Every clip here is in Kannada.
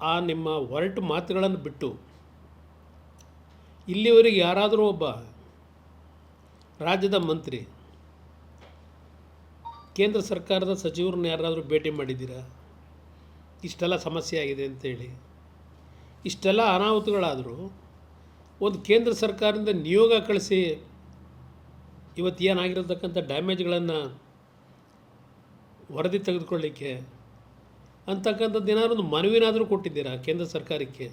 ಆ ನಿಮ್ಮ ಹೊರಟು ಮಾತುಗಳನ್ನು ಬಿಟ್ಟು, ಇಲ್ಲಿವರೆಗೆ ಯಾರಾದರೂ ಒಬ್ಬ ರಾಜ್ಯದ ಮಂತ್ರಿ, ಕೇಂದ್ರ ಸರ್ಕಾರದ ಸಚಿವರನ್ನ ಯಾರಾದರೂ ಭೇಟಿ ಮಾಡಿದ್ದೀರಾ? ಇಷ್ಟೆಲ್ಲ ಸಮಸ್ಯೆ ಆಗಿದೆ ಅಂತೇಳಿ. ಇಷ್ಟೆಲ್ಲ ಅನಾಹುತಗಳಾದರೂ ಒಂದು ಕೇಂದ್ರ ಸರ್ಕಾರದಿಂದ ನಿಯೋಗ ಕಳಿಸಿ ಇವತ್ತು ಏನಾಗಿರತಕ್ಕಂಥ ಡ್ಯಾಮೇಜ್ಗಳನ್ನು ವರದಿ ತೆಗೆದುಕೊಳ್ಳಿಕ್ಕೆ ಅಂತಕ್ಕಂಥದ್ದು ಏನಾದ್ರು ಒಂದು ಮನವಿನಾದರೂ ಕೊಟ್ಟಿದ್ದೀರಾ ಕೇಂದ್ರ ಸರ್ಕಾರಕ್ಕೆ?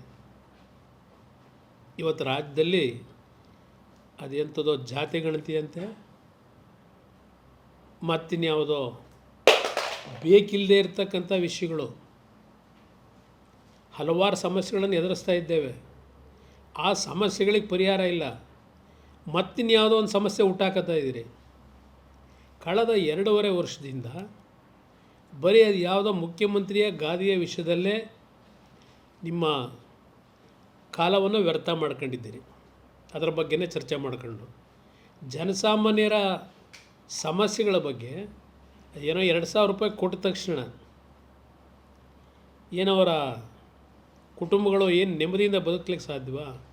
ಇವತ್ತು ರಾಜ್ಯದಲ್ಲಿ ಅದೆಂಥದೋ ಜಾತಿ ಗಣತಿ ಅಂತೆ, ಮತ್ತಿನ್ಯಾವುದೋ ಬೇಕಿಲ್ಲದೆ ಇರತಕ್ಕಂಥ ವಿಷಯಗಳು. ಹಲವಾರು ಸಮಸ್ಯೆಗಳನ್ನು ಎದುರಿಸ್ತಾ ಇದ್ದೇವೆ. ಆ ಸಮಸ್ಯೆಗಳಿಗೆ ಪರಿಹಾರ ಇಲ್ಲ. ಮತ್ತಿನ್ಯಾವುದೋ ಒಂದು ಸಮಸ್ಯೆ ಹುಟ್ಟಾಕತ್ತಾ ಇದ್ದೀರಿ. ಕಳೆದ ಎರಡೂವರೆ ವರ್ಷದಿಂದ ಬರೀ ಅದು ಯಾವುದೋ ಮುಖ್ಯಮಂತ್ರಿಯ ಗಾದಿಯ ವಿಷಯದಲ್ಲೇ ನಿಮ್ಮ ಕಾಲವನ್ನು ವ್ಯರ್ಥ ಮಾಡ್ಕೊಂಡಿದ್ದೀರಿ. ಅದರ ಬಗ್ಗೆನೇ ಚರ್ಚೆ ಮಾಡ್ಕೊಂಡು. ಜನಸಾಮಾನ್ಯರ ಸಮಸ್ಯೆಗಳ ಬಗ್ಗೆ ಏನೋ ಎರಡು ಸಾವಿರ ರೂಪಾಯಿ ಕೊಟ್ಟ ತಕ್ಷಣ ಏನವರ ಕುಟುಂಬಗಳು ಏನು ನೆಮ್ಮದಿಯಿಂದ ಬದುಕಲಿಕ್ಕೆ ಸಾಧ್ಯವಾ?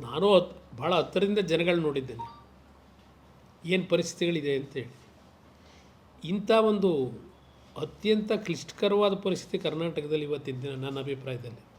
ನಾನು ಹತ್ ಭಾಳ ಹತ್ತಿರದಿಂದ ಜನಗಳು ನೋಡಿದ್ದೇನೆ. ಏನು ಪರಿಸ್ಥಿತಿಗಳಿದೆ ಅಂತೇಳಿ. ಇಂಥ ಒಂದು ಅತ್ಯಂತ ಕ್ಲಿಷ್ಟಕರವಾದ ಪರಿಸ್ಥಿತಿ ಕರ್ನಾಟಕದಲ್ಲಿ ಇವತ್ತಿನ ದಿನ ನನ್ನ ಅಭಿಪ್ರಾಯದಲ್ಲಿ.